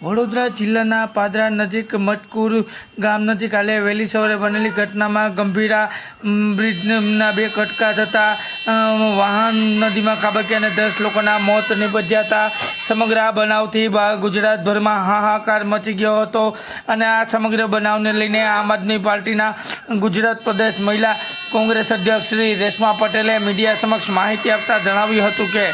વડોદરા જિલ્લાના પાદરા નજીક મટકુર ગામ નજીક હાલે વહેલી સવારે બનેલી ઘટનામાં ગંભીરા બ્રિજના બે કટકા થતાં વાહન નદીમાં ખાબક્યા અને દસ લોકોના મોત નિપજ્યા હતા. સમગ્ર આ બનાવથી ગુજરાતભરમાં હાહાકાર મચી ગયો હતો અને આ સમગ્ર બનાવને લઈને આમ આદમી પાર્ટીના ગુજરાત પ્રદેશ મહિલા કોંગ્રેસ અધ્યક્ષ શ્રી રેશમા પટેલે મીડિયા સમક્ષ માહિતી આપતા જણાવ્યું હતું કે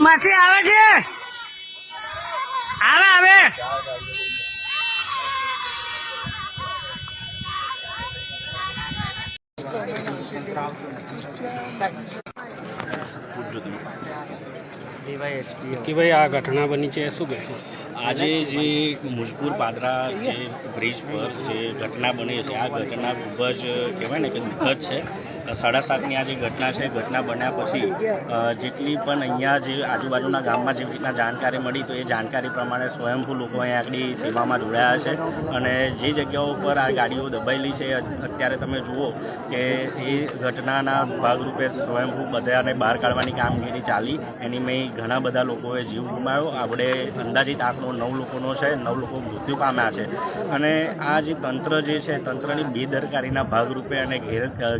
માસી આવે છે? આવે આવે. કે ભાઈ આ ઘટના બની છે શું કહેશો? આજે જે મુજપુર પાદરા જે બ્રિજ પર જે ઘટના બની છે, આ ઘટના ખૂબ જ કહેવાય ને કે દુઃખદ છે. સાડા સાતની આ જે ઘટના છે, ઘટના બન્યા પછી જેટલી પણ અહીંયા જે આજુબાજુના ગામમાં જેવી રીતના જાણકારી મળી, તો એ જાણકારી પ્રમાણે સ્વયંભૂ લોકો અહીંયા આગળ સેવામાં જોડાયા છે. અને જે જગ્યાઓ પર આ ગાડીઓ દબાયેલી છે અત્યારે તમે જુઓ કે એ ઘટનાના ભાગરૂપે સ્વયંભૂ બધાને બહાર કાઢવાની કામગીરી ચાલી. એની મેં ઘણા બધા લોકોએ જીવ ગુમાવ્યો. આપણે અંદાજિત આંકડો નવ લોકોનો છે, નવ લોકો મૃત્યુ પામ્યા છે. અને આ જે તંત્ર જે છે, તંત્રની બેદરકારીના ભાગરૂપે અને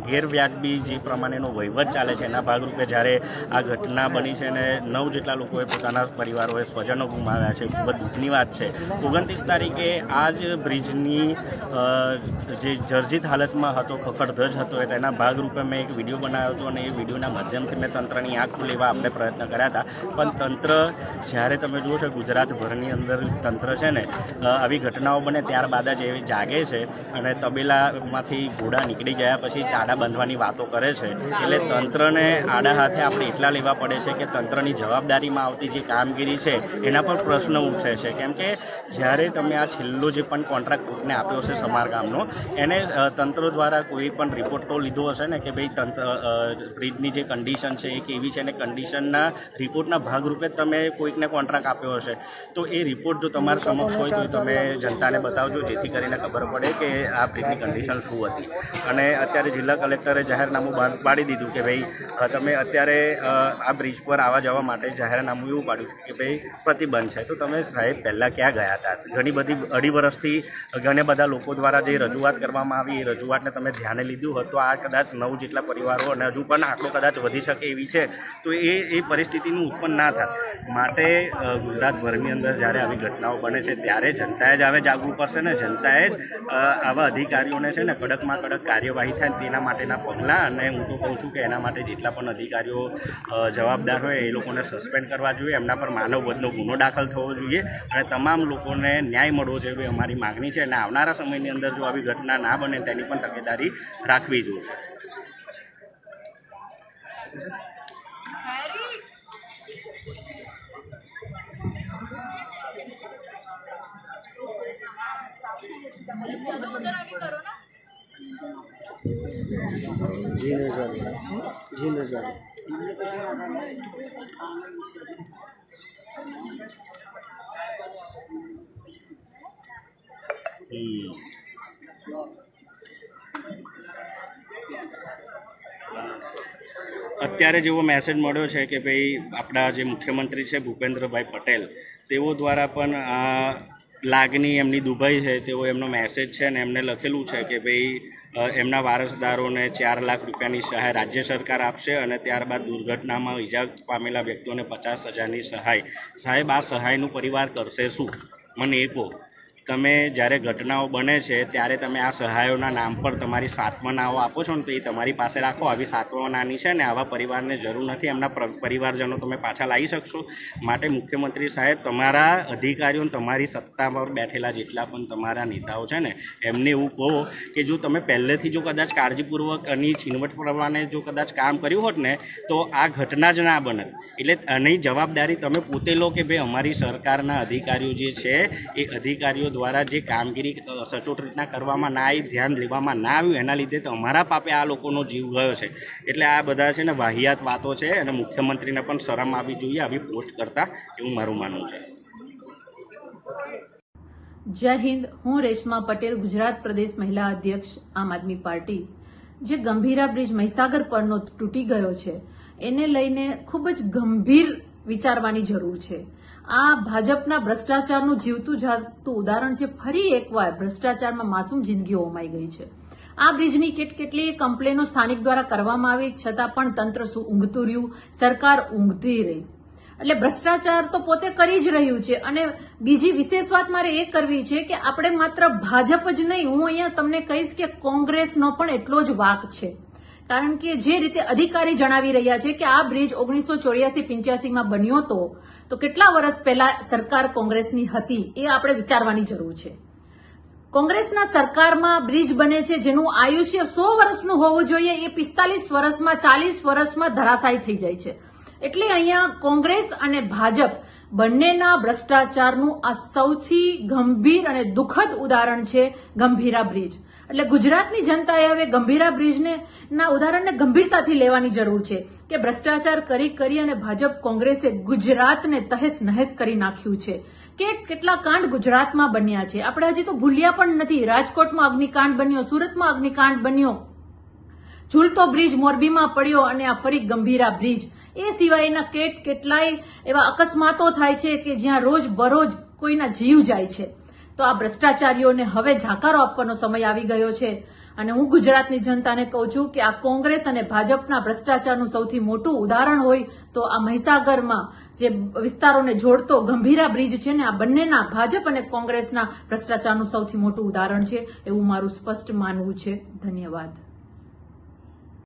ઘેર ગેરવ્યાજબી જે પ્રમાણેનો વહીવટ ચાલે છે. એના ભાગરૂપે જ્યારે આ ઘટના બની છે અને નવ જેટલા લોકોએ પોતાના પરિવારોએ સ્વજનો ગુમાવ્યા છે ખૂબ જ દુઃખની વાત છે. ઓગણત્રીસ તારીખે આ જ બ્રિજની જે જર્જિત હાલતમાં હતો, ખખડધજ હતો તેના ભાગરૂપે મેં એક વીડિયો બનાવ્યો હતો અને એ વિડીયોના માધ્યમથી મેં તંત્રની આંખ લેવા આપણે પ્રયત્ન કર્યા હતા. પણ તંત્ર, જ્યારે તમે જુઓ છો, ગુજરાતભરની અંદર તંત્ર છે ને આવી ઘટનાઓ બને ત્યારબાદ જ એ જાગે છે અને તબેલામાંથી ઘોડા નીકળી ગયા, પછી તાડા બાંધવાની વાતો કરે છે. એટલે તંત્રને આડા હાથે આપણે એટલા લેવા પડે છે કે તંત્રની જવાબદારીમાં આવતી જે કામગીરી છે, એના પર પ્રશ્ન ઉઠે છે. કેમ કે જ્યારે તમે આ છેલ્લો જે પણ કોન્ટ્રાક્ટ કોર્ટને આપ્યો છે સમારકામનો એને તંત્ર દ્વારા કોઈ પણ રિપોર્ટ તો લીધો હશે ને કે ભાઈ તંત્ર બ્રિજની જે કન્ડિશન છે એ કેવી છે અને કન્ડિશનના રિપોર્ટના ભાગરૂપે તમે કોઈકને કોન્ટ્રાક્ટ આપ્યો હશે. તો એ રિપોર્ટ જો તમારા સમક્ષ હોય તો તમે જનતાને બતાવજો, જેથી કરીને ખબર પડે કે આ બ્રિજની કન્ડિશન શું હતી. અને અત્યારે જિલ્લા કલેક્ટરે જાહેરનામું બહાર પાડી દીધું કે ભાઈ તમે અત્યારે આ બ્રિજ પર આવવા જવા માટે જાહેરનામું એવું પાડ્યું કે ભાઈ, પ્રતિબંધ છે. તો તમે સાહેબ પહેલાં ક્યાં ગયા હતા? ઘણી બધી, અઢી વર્ષથી ઘણા બધા લોકો દ્વારા જે રજૂઆત કરવામાં આવી, એ રજૂઆતને તમે ધ્યાને લીધું હોત આ કદાચ નવ જેટલા પરિવારો અને હજુ પણ આટલો કદાચ વધી શકે એવી છે. તો એ એ પરિસ્થિતિનું ઉત્પન્ન ના થાય. માટે ગુજરાતભરની અંદર જ્યારે આવી ઘટનાઓ બને છે, ત્યારે જનતાએ જ આવે જાગવું પડશે ને? જનતાએ જ આવા અધિકારીઓને છે ને કડકમાં કડક કાર્યવાહી થાય તેના માટેના પગલાં અને હું તો કહું છું કે એના માટે જેટલા પણ અધિકારીઓ જવાબદાર હોય એ લોકોને સસ્પેન્ડ કરવા જોઈએ. એમના પર માનવ વધનો ગુનો દાખલ થવો જોઈએ. અને તમામ લોકોને ન્યાય મળવો જોઈએ અમારી માગણી છે. અને આવનારા સમયની અંદર જો આવી ઘટના ના બને, તેની પણ તકેદારી રાખવી જોઈએ. જી નજર જી નજર. અત્યારે જેવો મેસેજ મળ્યો છે કે ભાઈ આપણા જે મુખ્યમંત્રી છે ભૂપેન્દ્રભાઈ પટેલ, તેઓ દ્વારા પણ આ લાગણી એમની દુભાઈ છે તેવો એમનો મેસેજ છે ને એમને લખેલું છે કે ભાઈ એમના વારસદારોને ચાર લાખ રૂપિયાની સહાય રાજ્ય સરકાર આપશે અને ત્યારબાદ દુર્ઘટનામાં ઈજા પામેલા વ્યક્તિઓને પચાસ હજારની સહાય. સાહેબ, આ સહાયનું પરિવાર કરશે શું? મને એ કહો. તમે જ્યારે ઘટનાઓ બને છે, ત્યારે તમે આ સહાયોના નામ પર તમારી સાત્વનાઓ આપો છો ને તો એ તમારી પાસે રાખો. આવી સાત્વનાની છે ને આવા પરિવારને જરૂર નથી. એમના પરિવારજનો તમે પાછા લાવી શકશો. માટે મુખ્યમંત્રી સાહેબ, તમારા અધિકારીઓ તમારી સત્તા પર બેઠેલા જેટલા પણ તમારા નેતાઓ છે ને, એમને એવું કહો કે જો તમે પહેલેથી જો કદાચ કાળજીપૂર્વક અને છીનવટ પ્રમાણે જો કદાચ કામ કર્યું હોત ને, તો આ ઘટના જ ના બને. એટલે આની જવાબદારી તમે પોતે લો કે ભાઈ અમારી સરકારના અધિકારીઓ જે છે, એ અધિકારીઓ દ્વારા જે કામગીરી સચોટ રીતના કરવામાં ના આવી, ધ્યાન લેવામાં ના આવ્યું, એના લીધે તો અમારા પાપે આ લોકોનો જીવ ગયો છે. એટલે આ બધા છે ને વાહિયાત વાતો છે અને મુખ્યમંત્રીને પણ શરમ આવી જોઈએ આવી પોસ્ટ કરતા એવું મારું માનવું છે. જય હિન્દ. હું રેશમા પટેલ, ગુજરાત પ્રદેશ મહિલા અધ્યક્ષ, આમ આદમી પાર્ટી. જે ગંભીરા બ્રિજ મહીસાગર પરનો તૂટી ગયો છે, એને લઈને ખૂબ જ ગંભીર વિચારવાની જરૂર છે. આ ભાજપના ભ્રષ્ટાચારનું જીવતું જાગતું ઉદાહરણ છે. ફરી એકવાર ભ્રષ્ટાચારમાં માસૂમ જિંદગીઓ હોમાઈ ગઈ છે. આ બ્રિજની કેટ કેટલી કમ્પ્લેનો સ્થાનિક દ્વારા કરવામાં આવી, છતાં પણ તંત્ર શું ઊંઘતું રહ્યું, સરકાર ઊંઘતી રહી. એટલે ભ્રષ્ટાચાર તો પોતે કરી જ રહ્યું છે. અને બીજી વિશેષ વાત મારે એ કરવી છે કે આપણે માત્ર ભાજપ જ નહીં, હું અહીંયા તમને કહીશ કે કોંગ્રેસનો પણ એટલો જ વાક છે. કારણ કે જે રીતે અધિકારી જણાવી રહ્યા છે કે આ બ્રિજ ઓગણીસો ચોર્યાસી પિંચ્યાસીમાં બન્યો હતો, તો કેટલા વર્ષ પહેલા સરકાર કોંગ્રેસની હતી એ આપણે વિચારવાની જરૂર છે. કોંગ્રેસના સરકારમાં બ્રિજ બને છે જેનું આયુષ્ય સો વર્ષનું હોવું જોઈએ, એ પિસ્તાલીસ વર્ષમાં, ચાલીસ વર્ષમાં ધરાશાયી થઈ જાય છે. એટલે અહીંયા કોંગ્રેસ અને ભાજપ બંનેના ભ્રષ્ટાચારનું આ સૌથી ગંભીર અને દુઃખદ ઉદાહરણ છે ગંભીરા બ્રિજ. એટલે ગુજરાતની જનતાએ હવે ગંભીરા બ્રિજને ના ઉદાહરણને ગંભીરતાથી લેવાની જરૂર છે કે ભ્રષ્ટાચાર કરી કરી અને ભાજપ કોંગ્રેસે ગુજરાતને તહેસ નહેસ કરી નાખ્યું છે. કે કેટલા કાંડ ગુજરાતમાં બન્યા છે. આપણે હજી તો ભૂલ્યા પણ નથી. રાજકોટમાં અગ્નિકાંડ બન્યો, સુરતમાં અગ્નિકાંડ બન્યો. ઝૂલતો બ્રિજ મોરબીમાં પડ્યો અને આ ફરી ગંભીરા બ્રિજ. એ સિવાયના કેટ કેટલાય એવા અકસ્માતો થાય છે કે જ્યાં રોજ બરોજ કોઈના જીવ જાય છે. તો આ ભ્રષ્ટાચારીઓને હવે ઝાકારો આપવાનો સમય આવી ગયો છે. અને હું ગુજરાતની જનતાને કહું છું કે આ કોંગ્રેસ અને ભાજપના ભ્રષ્ટાચારનું સૌથી મોટું ઉદાહરણ હોય તો આ મહીસાગરમાં જે વિસ્તારોને જોડતો ગંભીરા બ્રિજ છે ને આ બંનેના ભાજપ અને કોંગ્રેસના ભ્રષ્ટાચારનું સૌથી મોટું ઉદાહરણ છે એવું મારું સ્પષ્ટ માનવું છે. ધન્યવાદ.